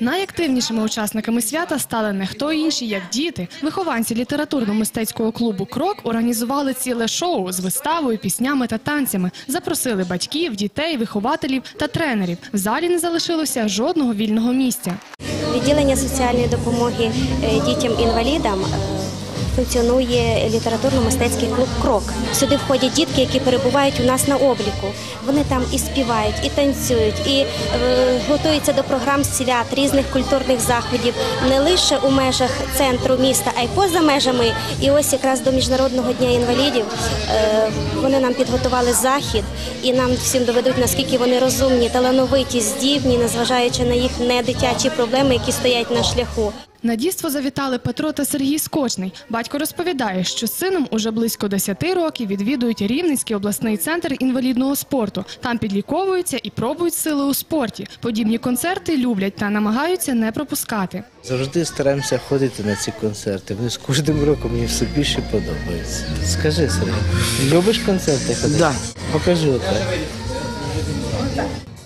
Найактивнішими учасниками свята стали не хто інші, як діти. Вихованці літературно-мистецького клубу Крок організували ціле шоу з виставою, піснями та танцями. Запросили батьків, дітей, вихователів та тренерів. В залі не залишилося жодного вільного місця. Відділення соціальної допомоги е, дітям-інвалідам функціонує літературно-мистецький клуб Крок. Сюди входять дітки, які перебувають у нас на обліку. Вони там і співають, і танцюють, і е, готуються до програм свят, різних культурних заходів не лише у межах центру міста, а й поза межами. І ось якраз до міжнародного дня інвалідів е, вони нам підготували захід і нам всім доведуть, наскільки вони розумні, талановиті, здібні, незважаючи на їх недитячі проблеми, які стоять на шляху. На дійство завітали Петро та Сергій Скочний. Батько розповідає, що з сином уже близько 10 років відвідують Рівненський обласний центр інвалідного спорту. Там підліковуються і пробують сили у спорті. Подібні концерти люблять та намагаються не пропускати. Завжди стараємося ходити на ці концерти. Вони з кожним роком мені все більше подобаються. Скажи, Сергій, любиш концерти ходити? Да. Покажи оце.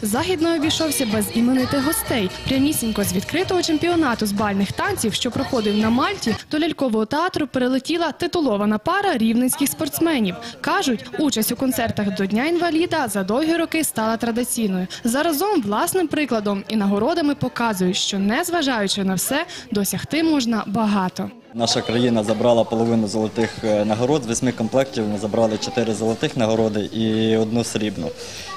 Захід обійшовся без іменитих гостей. Прямісінько з відкритого чемпіонату з бальних танців, що проходив на Мальті, до лялькового театру перелетіла титулована пара рівненських спортсменів. Кажуть, участь у концертах до Дня інваліда за довгі роки стала традиційною. Заразом власним прикладом і нагородами показують, що незважаючи на все, досягти можна багато. Наша країна забрала половину золотих е, нагород. З восьми комплектів ми забрали чотири золотих нагороди і одну срібну.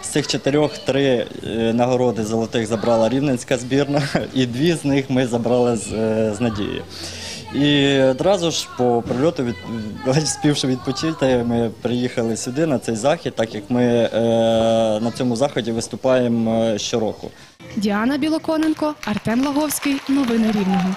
Цих чотирьох три е, нагороди золотих забрала рівненська збірна, і дві з них ми забрали з, е, з надією. І одразу ж по прильоту, від, співши відпочити, ми приїхали сюди на цей захід, так як ми е, на цьому заході виступаємо е, щороку. Діана Білоконенко, Артем Лаговський. Новини Рівного.